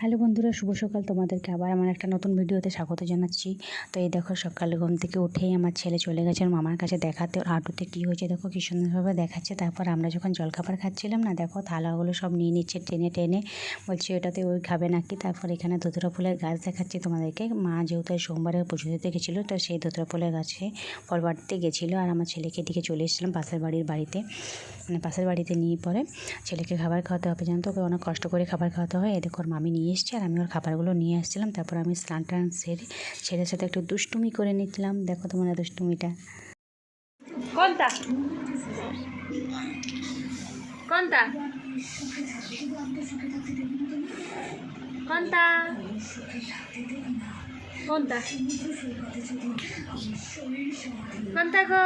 Hello বন্ধুরা, শুভ সকাল তোমাদেরকে আবার আমার একটা নতুন ভিডিওতে স্বাগত জানাচ্ছি। তো এই দেখো সকালে ঘুম থেকে উঠেই আমার ছেলে চলে গেছে মামার কাছে দেখাতে ওর হাঁটুতে কী হয়েছে দেখো কী সুন্দরভাবে দেখাচ্ছে। তারপর আমরা যখন জলখাবার খাচ্ছিলাম না, দেখো থালাগুলো সব নিয়ে নিচ্ছে টেনে টেনে। বলছি ওটাতে ওই খাবে নাকি? তারপর এখানে ধুতরা ফুলের গাছ দেখাচ্ছি তোমাদেরকে। মা যেহেতু সোমবারে পুজো দিতে গেছিল, তো সেই ধুতরা ফুলের গাছে ফল বাড়িতে গেছিল আর আমার ছেলেকে দিকে চলে এসেছিলাম পাশের বাড়ির বাড়িতে। মানে পাশের বাড়িতে নিয়ে পরে ছেলেকে খাবার খাওয়াতে হবে জানতো ওকে অনেক কষ্ট করে খাবার খাওয়াতে হয়। এদিকে ওর মামি নিয়ে এসছে আর আমি ওর খাবারগুলো নিয়ে আসছিলাম। তারপর আমি স্নান টান সেরে ছেলের সাথে একটু দুষ্টুমি করে নিচ্ছিলাম। দেখো তোমার দুষ্টুমিটা। কোনটা কোনটা কোনটা কোনটা কোনটা গো।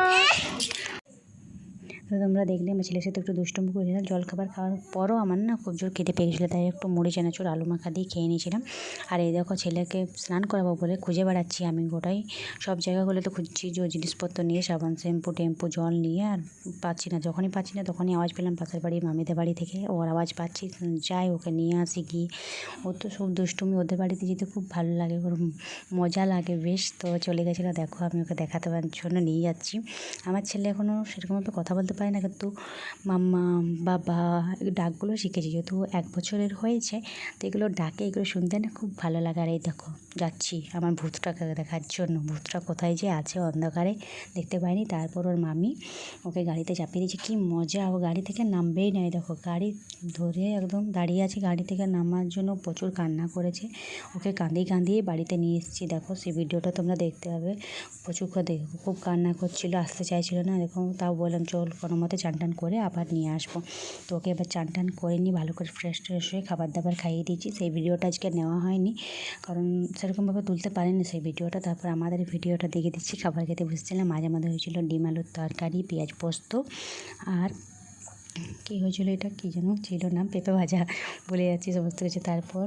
তো তোমরা দেখলে আমার ছেলের সাথে একটু দুষ্টুমি করেছিলাম। জল খাবার খাওয়ার পরও আমার না খুব জোর খেতে পেয়ে গেছিল, তাই একটু মুড়ি, চানাচুর, আলু মাখা দিয়ে খেয়ে নিয়েছিলাম। আর এই দেখো ছেলেকে স্নান করাবো বলে খুঁজে বেড়াচ্ছি আমি গোটাই। সব জায়গাগুলোতে খুঁজছি, যে জিনিসপত্র নিয়ে সাবান, শ্যাম্পু, টেম্পু, জল নিয়ে আর পাচ্ছি না। যখনই পাচ্ছি না তখনই আওয়াজ পেলাম পাশের বাড়ি মামিদের বাড়ি থেকে, ওর আওয়াজ পাচ্ছি। যাই ওকে নিয়ে আসি গিয়ে। ও তো সব দুষ্টুমি ওদের বাড়িতে যেতে খুব ভালো লাগে, ওর মজা লাগে বেশ। তো চলে গেছিল, দেখো আমি ওকে দেখাতে জন্য নিয়ে যাচ্ছি। আমার ছেলে এখনও সেরকমভাবে কথা বলতে পারে না? কিন্তু মাম্মা, বাবা ডাকগুলো শিখেছি। যেহেতু এক বছরের হয়েছে, তো এগুলো ডাকে, এগুলো শুনতে না খুব ভালো লাগে। আর এই দেখো, যাচ্ছি আমার ভূতটাকে দেখার জন্য। ভূতটা কোথায় যে আছে, অন্ধকারে দেখতে পাইনি। তারপর ওর মামি ওকে গাড়িতে চাপিয়ে দিয়েছে। কী মজা, ও গাড়ি থেকে নামবেই নাই দেখো, গাড়ি ধরে একদম দাঁড়িয়ে আছে গাড়ি থেকে নামার জন্য। প্রচুর কান্না করেছে। ওকে কাঁদিয়ে কাঁদিয়ে বাড়িতে নিয়ে এসেছি। দেখো, সেই ভিডিওটা তোমরা দেখতে পাবে। প্রচুর খুব কান্না করছিল, আসতে চাইছিল না। দেখো, তাও বললাম, চল কোনো মতে চান টান করে আবার নিয়ে আসব। তো ওকে এবার চান টান করে নিই ভালো করে ফ্রেশ ট্রেশ হয়ে খাবার দাবার খাইয়ে দিয়েছি। সেই ভিডিওটা আজকে নেওয়া হয়নি। কারণ সেরকমভাবে তুলতে পারেনি সেই ভিডিওটা। তারপর আমাদের ভিডিওটা দেখে দিচ্ছি। খাবার খেতে বসেছিলাম মাঝে মাঝে হয়েছিলো ডিম আলুর তরকারি, পেঁয়াজ পোস্ত আর কী হয়েছিল এটা কী যেন ছিল না, পেঁপে ভাজা বলে যাচ্ছি সমস্ত কিছু। তারপর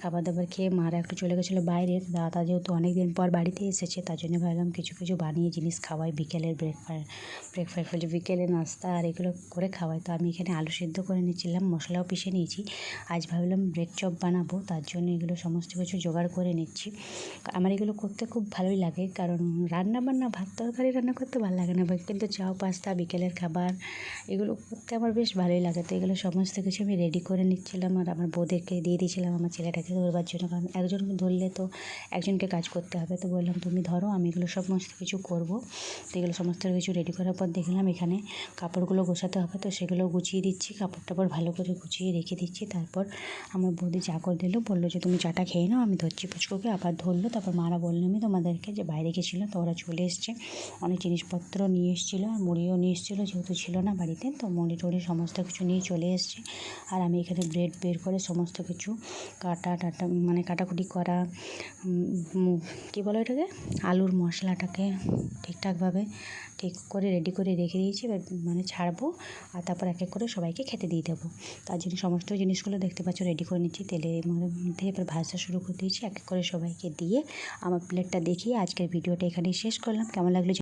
খাবার দাবার খেয়ে মারা একটু চলে গেছিল বাইরে। দাদা যেহেতু অনেক দিন পর বাড়িতে এসেছে, তার জন্য ভাবলাম কিছু কিছু বানিয়ে জিনিস খাওয়াই, বিকেলের ব্রেকফাস্ট ব্রেকফাস্ট বলছি বিকেলে নাস্তা আর এগুলো করে খাওয়াই। তো আমি এখানে আলু সেদ্ধ করে নিচ্ছিলাম মশলাও পিষে নিয়েছি। আজ ভাবলাম ব্রেড চপ বানাবো, তার জন্য এগুলো সমস্ত কিছু জোগাড় করে নিচ্ছি। আমার এগুলো করতে খুব ভালোই লাগে, কারণ রান্না বান্না, ভাত তরকারি রান্না করতে ভালো লাগে না, কিন্তু চাও, পাস্তা, বিকেলের খাবার এগুলো করতে আমার বেশ ভালোই লাগে তো এগুলো সমস্ত কিছু আমি রেডি করে নিচ্ছিলাম আর আমার বউদেরকে দিয়ে দিয়েছিলাম আমার ছেলেটাকে ধরবার জন্য। কারণ একজনকে ধরলে তো একজনকে কাজ করতে হবে। তো বললাম, তুমি ধরো, আমি এগুলো সমস্ত কিছু করব। তো এগুলো সমস্ত কিছু রেডি করার পর দেখলাম এখানে কাপড়গুলো গোছাতে হবে। তো সেগুলো গুছিয়ে দিচ্ছি কাপড় টাপড় ভালো করে গুছিয়ে রেখে দিচ্ছি। তারপর আমার বৌদি চা করে দিল, বলল যে, তুমি চাটা খেয়ে নাও, আমি ধরছি পুচকুকে। আবার ধরলো, তারপর মারা বলল আমি তোমাদেরকে যে, বাইরে গেছিল তো ওরা চলে এসছে। অনেক জিনিসপত্র নিয়ে এসেছিল আর মুড়িও নিয়ে এসেছিল, যেহেতু ছিল না বাড়িতে, তো মুড়ি টুড়ি সমস্ত কিছু নিয়ে চলে এসছে। আর আমি এখানে ব্রেড বের করে সমস্ত কিছু কাটা টাটা মানে কাটাকুটি করা কী বলো এটাকে আলুর মশলাটাকে ঠিকঠাকভাবে ঠিক করে রেডি করে রেখে দিয়েছি। এবার মানে ছাড়বো আর তারপর এক এক করে সবাইকে খেতে দিয়ে দেবো। তার জন্য সমস্ত জিনিসগুলো দেখতে পাচ্ছ রেডি করে নিচ্ছি। তেলের মধ্যে এবার ভাজা শুরু করে দিয়েছি। এক এক করে সবাইকে দিয়ে আমার প্লেটটা দেখিয়ে আজকের ভিডিওটা এখানেই শেষ করলাম। কেমন লাগল